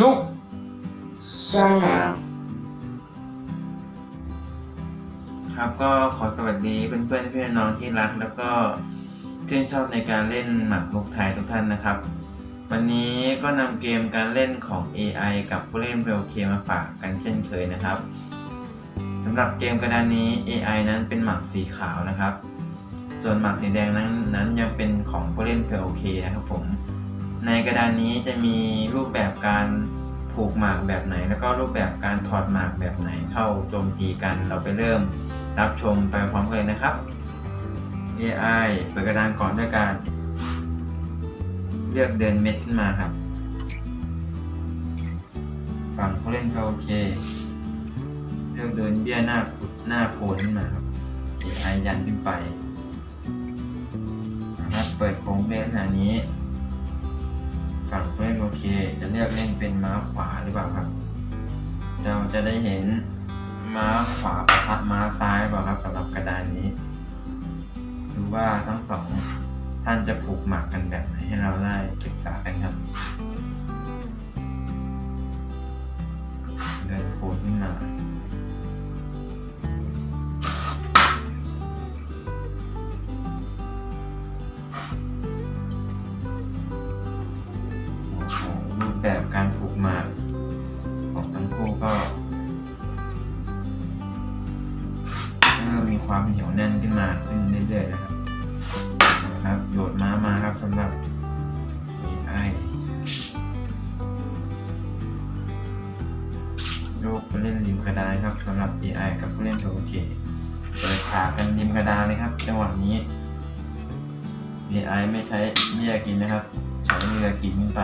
ลุก Channel ครับก็ขอสวัสดีเพื่อนๆพี่น้องที่รัก แล้วก็ชื่นชอบในการเล่นหมากรุกไทยทุกท่านนะครับ วันนี้ก็นำเกมการเล่นของ AI กับผู้เล่นเบลเคมาฝากกันเช่นเคยนะครับสำหรับเกมกระดานนี้ AI นั้นเป็นหมากสีขาวนะครับ ส่วนหมากสีแดงนั้นนั้นยังเป็นของผู้เล่นเพลเคนะครับผม ในกระดานนี้จะมีรูปแบบการผูกหมากแบบไหน แล้วก็รูปแบบการถอดหมากแบบไหนเข้าโจมตีกัน เราไปเริ่มรับชมไปพร้อมกันเลยนะครับ AI เปิดกระดานก่อนด้วยการ เลือกเดินเม็ดขึ้นมาครับ ฝั่งผู้เล่นก็โอเค เลือกเดินเบี้ยหน้าหน้าโคนขึ้นมาครับ AI ยันขึ้นไปนะครับเปิดโค้งเบสขนาดนี้ ฝั่งเล่นโอเค จะเลือกเล่นเป็นม้าขวาหรือเปล่าครับ เราจะได้เห็นม้าขวาปะทะม้าซ้ายหรือเปล่าครับสำหรับกระดานนี้ดูว่าทั้งสองท่านจะผูกหมากกันแบบไหนให้เราได้ศึกษากันครับ ความเหนียวแน่นขึ้นมาขึ้นเรื่อยๆนะครับนะครับโยดม้ามาครับสำหรับ AI โยกไปเล่นริมกระดานครับสำหรับ AI กับผู้เล่นโอเคเปิดฉากกันริมกระดานเลยครับจังหวะนี้ AI ไม่ใช้เบี้ยกินนะครับ ใช้เรือกินขึ้นไป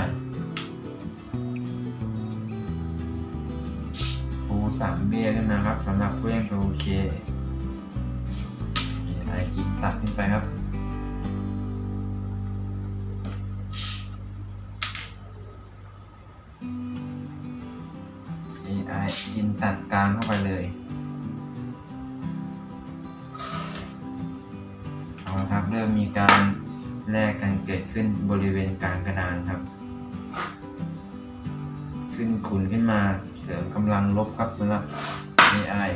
ปูสามเบี้ยขึ้นมาครับสำหรับผู้เล่นโอเค ไอกินตัดขึ้นไปครับ AI กินตัดกลางเข้าไปเลยเอาละครับ เริ่มมีการแลกกันเกิดขึ้นบริเวณกลางกระดานครับ ขึ้นขุนขึ้นมาเสริมกำลังลบครับสำหรับ AI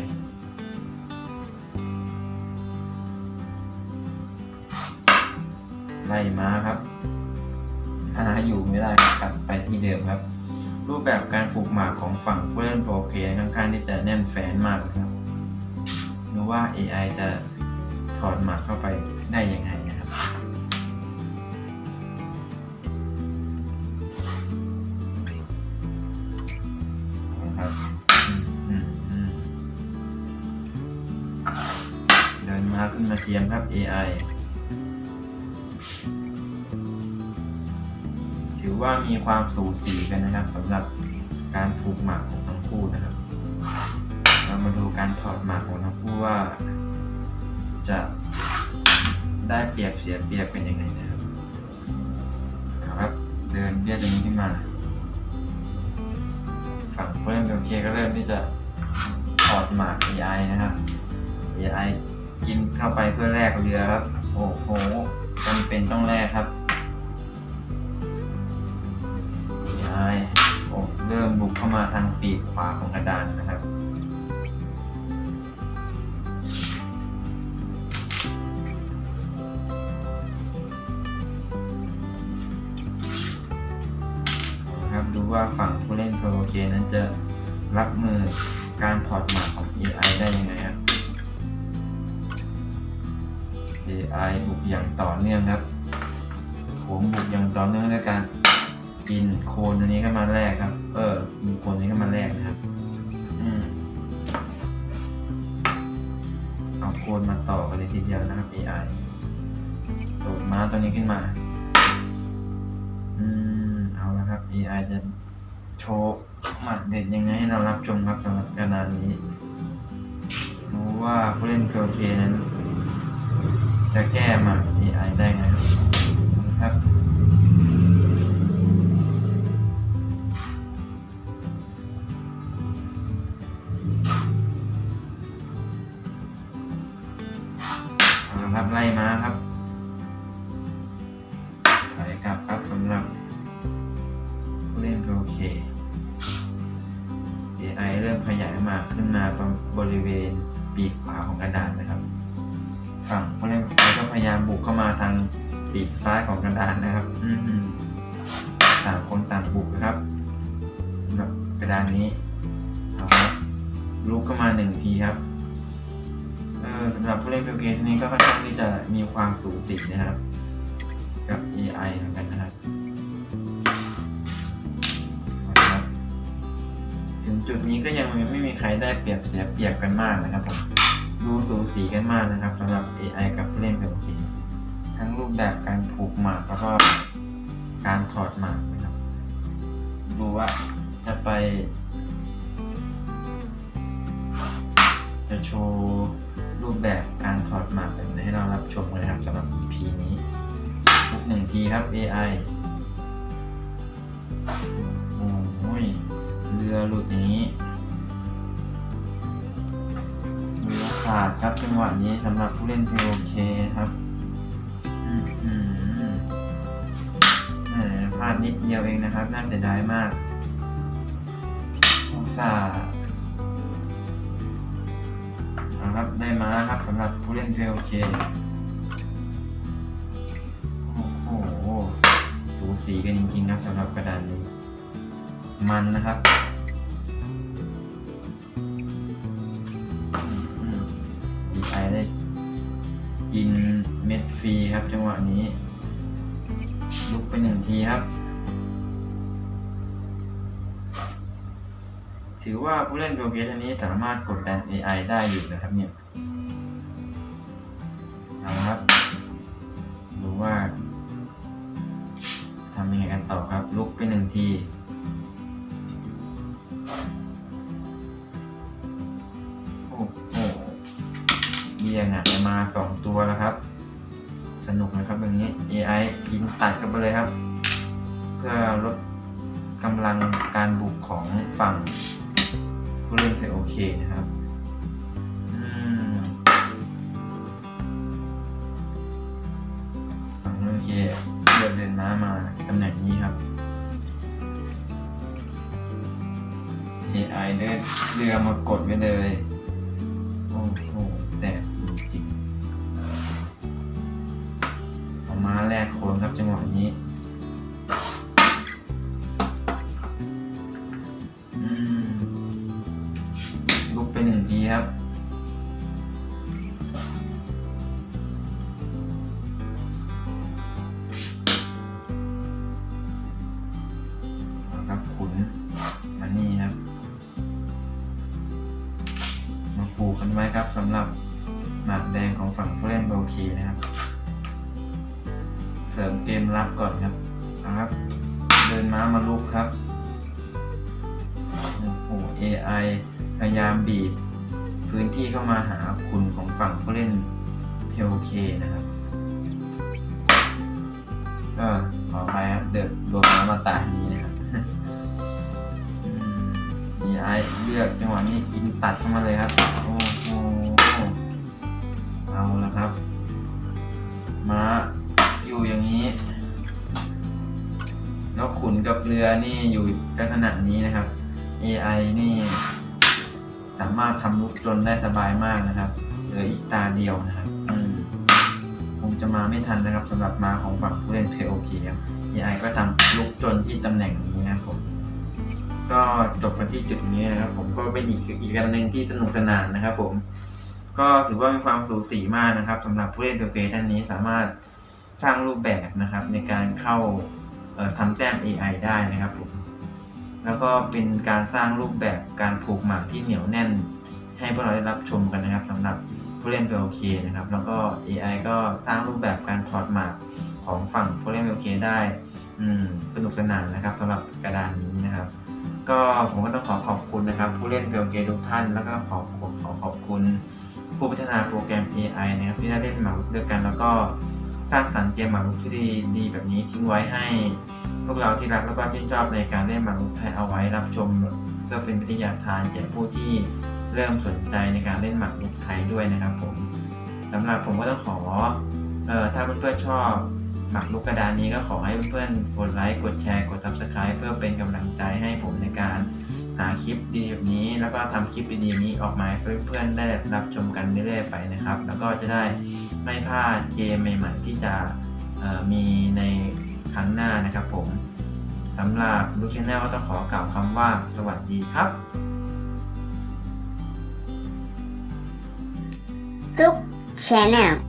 ไล่ม้าครับหาอยู่ไม่ได้ครับกลับไปที่เดิมครับ รูปแบบการผูกหมากของฝั่งผู้เล่นโปรเพย์ค่อนข้างที่จะแน่นแฟนมากครับดูว่า AI จะถอดหมากเข้าไปได้ยังไงนะครับครับเดินมาขึ้นมาเทียมครับ AI ว่ามีความสูสีกันนะครับสำหรับการผูกหมากของทั้งคู่นะครับ เรามาดูการถอดหมากของทั้งคู่ว่า จะได้เปรียบเสียเปรียบเป็นยังไงนะครับครับ เดินเบี้ยตรงนี้ขึ้นมา ฝั่งผู้เล่นโอเคก็เริ่มที่จะถอดหมาก AI นะครับ AI กินเข้าไปเพื่อแลกเรือครับ โอ้โหจำเป็นต้องแลกครับ AI โอ้เริ่มบุกเข้ามาทางปีกขวาของกระดานนะครับนะครับดูว่าฝั่งผู้เล่นโปรโอเคนั้นจะรับมือการถอดหมากของ AI ได้ยังไงครับ AI บุกอย่างต่อเนื่องครับผมบุกอย่างต่อเนื่องด้วยการ คนอันนี้ก็มาแรกครับ เออกินโคนนี้ก็มาแรกนะครับ อืมเอาโคนมาต่อกันเลยทีเดียวนะครับ AI โดดม้าตัวนี้ขึ้นมา อืม เอาละครับ AI จะโชว์หมัดเด็ดยังไงให้เรารับชมครับสำหรับกระดานนี้ รู้ว่าผู้เล่นโอเคนั้น จะแก้หมัด AI ได้ไงครับ ครับเอาละครับไล่มาครับถอยกลับครับสำหรับผู้เล่นโอเค AI เริ่มขยายมากขึ้นมาบริเวณปีกขวาของกระดานนะครับ ฝั่งผู้เล่นก็พยายามบุกเข้ามาทางปีกซ้ายของกระดานนะครับ อืต่างคนต่างบุกนะครับ เล่นเกมนี้ก็ค่อนข้างที่จะมีความสูสีนะครับ กับ AI เหมือนกันนะครับถึงจุดนี้ก็ยังไม่มีใครได้เปรียบเสียเปรียบกันมากนะครับผมดูสูสีกันมากนะครับสำหรับ AI กับเล่นเกมทั้งรูปแบบการผูกหมากแล้วก็การถอดหมากนะครับ ดูว่าจะไป จะโชว์ ทีครับ AI โอ้ยเรือหลุดอย่างนี้เรือขาดครับจังหวะนี้สำหรับผู้เล่น POK ครับอืมอืมแหมพลาดนิดเดียวเองนะครับ น่าเสียดายมากอุตส่าห์ครับได้มาครับสำหรับผู้เล่น POK โอ้ สีกันจริงๆครับสำหรับกระดานนี้ มันนะครับอืมดีไอได้กินเม็ดฟรีครับจังหวะนี้ ลุกไปหนึ่งทีครับ ถือว่าผู้เล่นโปรเกรสอันนี้สามารถกดดัน AI ได้อยู่นะครับเนี่ยเอาละครับดูว่า ทำยังไงกันต่อครับ ลุกไปหนึ่งทีโอ้โหเบียงอะมาสองตัวแล้วครับ สนุกนะครับแบบนี้ AI กินตัดกันไปเลยครับ เพื่อลดกำลังการบุกของฝั่งผู้เล่นเพลย์โอเคนะครับ AI เดินเรือมากดไว้เลย โอ้โหแสบจริงๆเอามาแลกโคนครับจังหวะนี้ลุกไปหนึ่งทีครับ นะครับ เสริมเกมรับก่อนครับนะครับ เดินม้ามาลุกครับโอ้โห AI พยายามบีบพื้นที่เข้ามาหาคุณของฝั่งผู้เล่น POK นะครับก็ขอไปครับเดินโดนน้ำมาตานี้นะครับอืม AI เลือกจังหวะนี้กินตัดเข้ามาเลยครับ โอ้โหเอาละครับ ม้า อยู่อย่างนี้แล้วขุนกับเรือนี่อยู่ลักษณะนี้นะครับ AI นี่ สามารถทำลุกจนได้สบายมากนะครับเหลืออีกตาเดียวนะครับอืมคงจะมาไม่ทันนะครับสำหรับมาของฝั่งผู้เล่น POK ครับ AI ก็ทำลุกจนที่ตำแหน่งนี้นะครับผมก็จบกันที่จุดนี้นะครับ ผมก็เป็นอีกอีกการหนึ่งที่สนุกสนานนะครับผม ก็ถือว่ามีความสูสีมากนะครับสำหรับผู้เล่น POK ท่านนี้สามารถสร้างรูปแบบนะครับในการเข้าทำแต้ม AI ได้นะครับผมแล้วก็เป็นการสร้างรูปแบบการผูกหมากที่เหนียวแน่น ให้พวกเราได้รับชมกันนะครับสำหรับผู้เล่น POK นะครับ แล้วก็ AI ก็สร้างรูปแบบการถอดหมากของฝั่งผู้เล่น POK ได้สนุกสนานนะครับสำหรับกระดานนี้นะครับ ก็ผมก็ต้องขอขอบคุณนะครับ ผู้เล่น POK ทุกท่าน แล้วก็ขอขอขอบคุณ ผู้พัฒนาโปรแกรม AI นะครับที่ได้เล่นหมากรุกด้วยกัน แล้วก็สร้างสรรค์เกมหมากรุกที่ดีดีแบบนี้ทิ้งไว้ให้ พวกเราที่รักแล้วก็ชื่นชอบในการเล่นหมากรุกไทยเอาไว้รับชมเพื่อเป็นวิทยาทานแก่ผู้ที่เริ่มสนใจในการเล่นหมากรุกไทยด้วยนะครับผมสำหรับผมก็ต้องขอเอ่อถ้าเพื่อนๆชอบหมากรุกกระดานนี้ก็ขอให้เพื่อนๆกดไลค์ กดแชร์ กด subscribe เพื่อเป็นกำลังใจให้ผมในการ หาคลิปดีแบบนี้ แล้วก็ทำคลิปดีๆนี้ออกมาให้เพื่อนๆได้รับชมกันเรื่อยๆไปนะครับ แล้วก็จะได้ไม่พลาดเกมใหม่ๆที่จะมีในครั้งหน้านะครับผมสำหรับลูกชแนลก็ต้องขอกล่าวคำว่าสวัสดีครับ Look Channel